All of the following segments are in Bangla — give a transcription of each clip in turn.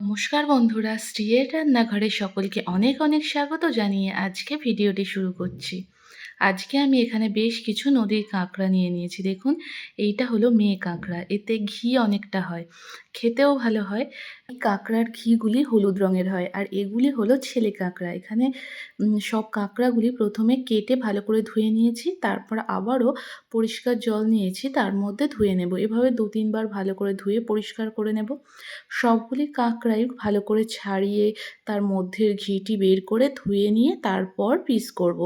নমস্কার বন্ধুরা স্ত্রীয়ের রান্নাঘরে সকলকে অনেক অনেক স্বাগত জানিয়ে আজকে ভিডিওটি শুরু করছি। আজকে আমি এখানে বেশ কিছু নদীর কাঁকড়া নিয়ে নিয়েছি। দেখুন, এইটা হলো মেয়ে কাঁকড়া। এতে ঘি অনেকটা হয়। খেতেও ভালো হয়। এই কাঁকড়ার ঘিগুলি হলুদ রঙের হয় আর এগুলি হলো ছেলে কাঁকড়া। এখানে সব কাঁকড়াগুলি প্রথমে কেটে ভালো করে ধুয়ে নিয়েছি, তারপর আবারও পরিষ্কার জল নিয়েছি, তার মধ্যে ধুয়ে নেব। এভাবে দু, তিনবার ভালো করে ধুয়ে পরিষ্কার করে নেব। সবগুলি কাঁকড়াই ভালো করে ছাড়িয়ে তার মধ্যের ঘিটি বের করে ধুয়ে নিয়ে তারপর পিস করব।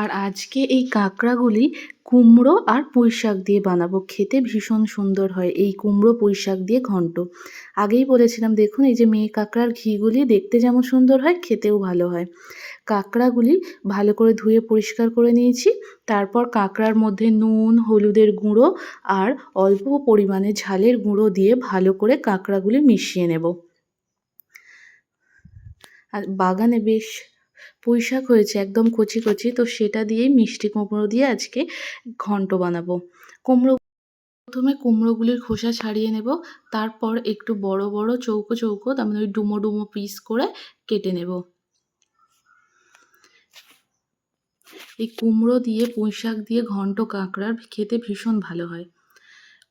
আর আজকে এই কাঁকড়াগুলি কুমড়ো আর পুঁই শাক দিয়ে বানাবো। খেতে ভীষণ সুন্দর হয় এই কুমড়ো পুঁই শাক দিয়ে ঘন্ট। আগেই বলেছিলাম, দেখুন, এই যে মেয়ে কাঁকড়ার ঘিগুলি দেখতে যেমন সুন্দর হয়, খেতেও ভালো হয়। কাঁকড়াগুলি ভালো করে ধুয়ে পরিষ্কার করে নিয়েছি। তারপর কাঁকড়ার মধ্যে নুন, হলুদের গুঁড়ো আর অল্প পরিমাণে ঝালের গুঁড়ো দিয়ে ভালো করে কাঁকড়াগুলি মিশিয়ে নেব। আর বাগানে বেশ পুঁই শাক হয়েছে, একদম কচি কচি। তো সেটা দিয়েই মিষ্টি কুমড়ো দিয়ে আজকে ঘন্ট বানাবো। কুমড়ো, প্রথমে কুমড়োগুলির খোসা ছাড়িয়ে নেব, তারপর একটু বড় বড় চৌকো চৌকো, তার মানে ওই ডুমো ডুমো পিস করে কেটে নেব। এই কুমড়ো দিয়ে পুঁই শাক দিয়ে ঘন্ট কাঁকড়ার খেতে ভীষণ ভালো হয়।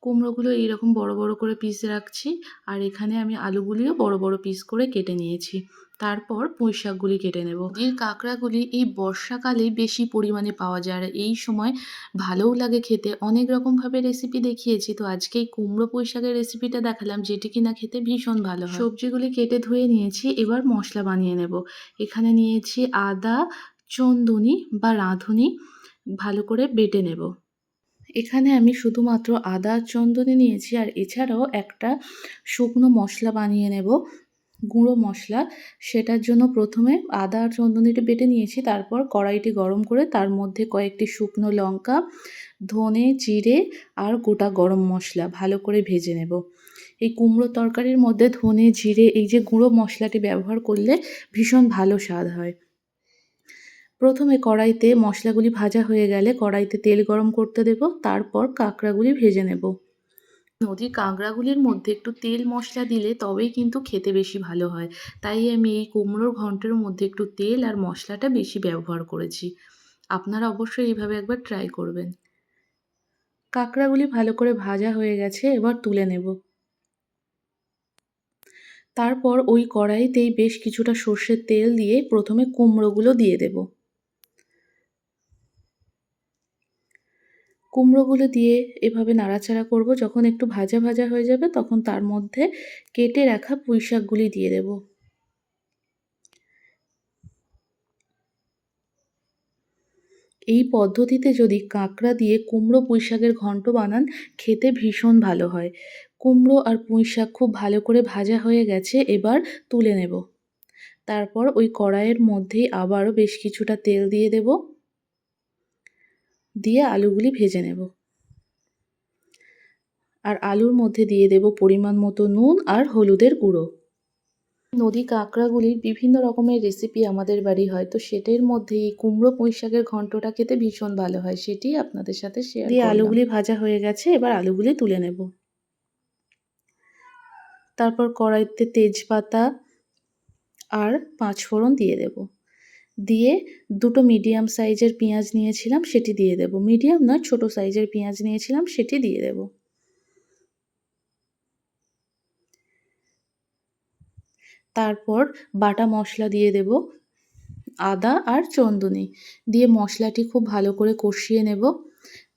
কুমড়োগুলো এইরকম বড় বড় করে পিস রাখছি, আর এখানে আমি আলুগুলিও বড় বড় পিস করে কেটে নিয়েছি। তারপর পুঁই শাকগুলি কেটে নেব। এই কাঁকড়াগুলি এই বর্ষাকালেই বেশি পরিমাণে পাওয়া যায়, আর এই সময় ভালোও লাগে খেতে। অনেক রকমভাবে রেসিপি দেখিয়েছি, তো আজকে এই কুমড়ো পুঁই শাকের রেসিপিটা দেখালাম, যেটি কিনা খেতে ভীষণ ভালো হয়। সবজিগুলি কেটে ধুয়ে নিয়েছি, এবার মশলা বানিয়ে নেব। এখানে নিয়েছি আদা, চন্দুনি বা রাঁধুনি, ভালো করে বেটে নেব। এখানে আমি শুধুমাত্র আদা, চন্দনে নিয়েছি আর এছাড়াও একটা শুকনো মশলা বানিয়ে নেব, গুঁড়ো মশলা। সেটার জন্য প্রথমে আদা আর চন্দনিটা বেটে নিয়েছি, তারপর কড়াইটি গরম করে তার মধ্যে কয়েকটি শুকনো লঙ্কা, ধনে, জিরে আর গোটা গরম মশলা ভালো করে ভেজে নেব। এই কুমড়ো তরকারির মধ্যে ধনে, জিরে এই যে গুঁড়ো মশলাটি ব্যবহার করলে ভীষণ ভালো স্বাদ হয়। প্রথমে কড়াইতে মশলাগুলি ভাজা হয়ে গেলে কড়াইতে তেল গরম করতে দেব, তারপর কাঁকড়াগুলি ভেজে নেব। নদীর কাঁকড়াগুলির মধ্যে একটু তেল মশলা দিলে তবেই কিন্তু খেতে বেশি ভালো হয়। তাই আমি এই কুমড়োর ঘন্টের মধ্যে একটু তেল আর মশলাটা বেশি ব্যবহার করেছি। আপনারা অবশ্যই এইভাবে একবার ট্রাই করবেন। কাঁকড়াগুলি ভালো করে ভাজা হয়ে গেছে, এবার তুলে নেব। তারপর ওই কড়াইতেই বেশ কিছুটা সর্ষের তেল দিয়ে প্রথমে কুমড়োগুলো দিয়ে দেবো। কুমড়োগুলো দিয়ে এভাবে নাড়াচাড়া করব। যখন একটু ভাজা ভাজা হয়ে যাবে তখন তার মধ্যে কেটে রাখা পুঁই শাকগুলি দিয়ে দেব। এই পদ্ধতিতে যদি কাঁকড়া দিয়ে কুমড়ো পুঁই শাকের ঘন্ট বানান, খেতে ভীষণ ভালো হয়। কুমড়ো আর পুঁই শাক খুব ভালো করে ভাজা হয়ে গেছে, এবার তুলে নেব। তারপর ওই কড়াইয়ের মধ্যেই আবারও বেশ কিছুটা তেল দিয়ে দেবো। দিয়ে আলুগুলি ভেজে নেব। আর আলুর মধ্যে দিয়ে দেব পরিমাণ মতো নুন আর হলুদের গুঁড়ো। নদী কাঁকড়াগুলির বিভিন্ন রকমের রেসিপি আমাদের বাড়ি হয় তো সেটির মধ্যে এই কুমড়ো পুঁই শাকের ঘন্টটা খেতে ভীষণ ভালো হয় সেটি আপনাদের সাথে শেয়ার দিয়ে আলুগুলি ভাজা হয়ে গেছে এবার আলুগুলি তুলে নেব। তারপর কড়াইতে তেজপাতা আর পাঁচ ফোড়ন দিয়ে দেবো। দিয়ে দুটো মিডিয়াম সাইজের পেঁয়াজ নিয়েছিলাম, সেটি দিয়ে দেব। মিডিয়াম নয়, ছোট সাইজের পেঁয়াজ নিয়েছিলাম, সেটি দিয়ে দেব। তারপর বাটা মশলা দিয়ে দেব, আদা আর চন্দনী। দিয়ে মশলাটি খুব ভালো করে কষিয়ে নেব।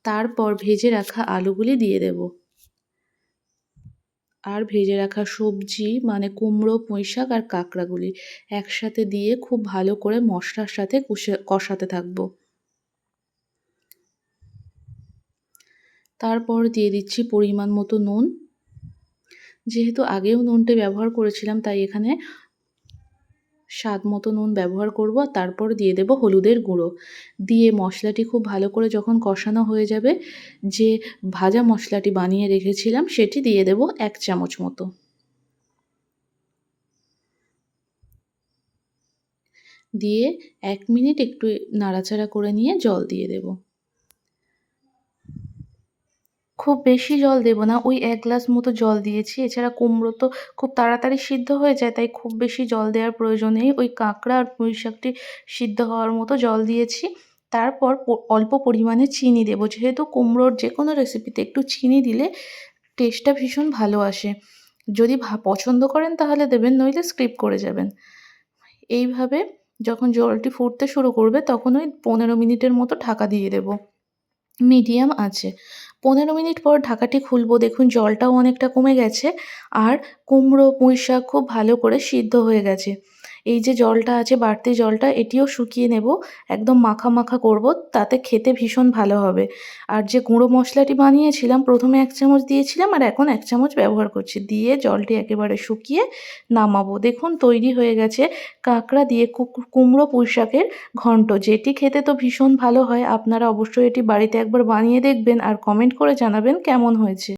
তারপর ভেজে রাখা আলুগুলি দিয়ে দেবো। আর ভেজে রাখা সবজি মানে কুমড়ো পুঁই শাক আর কাঁকড়াগুলি একসাথে দিয়ে খুব ভালো করে মশলার সাথে কষে, কষাতে থাকব। তারপর দিয়ে দিচ্ছি পরিমাণ মতো নুন। যেহেতু আগেও নুনটা ব্যবহার করেছিলাম, তাই এখানে স্বাদ মতো নুন ব্যবহার করব, তারপর দিয়ে দেব হলুদের গুঁড়ো। দিয়ে মশলাটি খুব ভালো করে যখন কষানো হয়ে যাবে, যে ভাজা মশলাটি বানিয়ে রেখেছিলাম, সেটি দিয়ে দেব এক চামচ মতো। দিয়ে এক মিনিট একটু নাড়াচাড়া করে নিয়ে জল দিয়ে দেব। খুব বেশি জল দেব না। ওই এক গ্লাস মতো জল দিয়েছি। এছাড়া কুমড়ো তো খুব তাড়াতাড়ি সিদ্ধ হয়ে যায়, তাই খুব বেশি জল দেওয়ার প্রয়োজন নেই। ওই কাঁকড়া আর পুঁই শাকটি সিদ্ধ হওয়ার মতো জল দিয়েছি। তারপর অল্প পরিমাণে চিনি দেবো। যেহেতু কুমড়োর যে কোনো রেসিপিতে একটু চিনি দিলে টেস্টটা ভীষণ ভালো আসে। যদি পছন্দ করেন তাহলে দেবেন, নইলে স্কিপ করে যাবেন। এইভাবে যখন জলটি ফুটতে শুরু করবে, তখন ওই পনেরো মিনিটের মতো ঢাকা দিয়ে দেবো। মিডিয়াম আছে। পনেরো মিনিট পর ঢাকাটি খুলবো। দেখুন, জলটাও অনেকটা কমে গেছে আর কুমড়ো পুঁই শাক খুব ভালো করে সিদ্ধ হয়ে গেছে। এই যে জলটা আছে, বাড়তি জলটা, এটিও শুকিয়ে নেব। একদম মাখা মাখা করব, তাতে খেতে ভীষণ ভালো হবে। আর যে গুঁড়ো মশলাটি বানিয়েছিলাম, প্রথমে এক চামচ দিয়েছিলাম আর এখন এক চামচ ব্যবহার করছি। দিয়ে জলটি একেবারে শুকিয়ে নামাবো। দেখুন, তৈরি হয়ে গেছে কাঁকড়া দিয়ে কুমড়ো পুঁই শাকের ঘন্ট। যেটি খেতে তো ভীষণ ভালো হয়, আপনারা অবশ্যই এটি বাড়িতে একবার বানিয়ে দেখবেন আর কমেন্ট করে জানাবেন কেমন হয়েছে।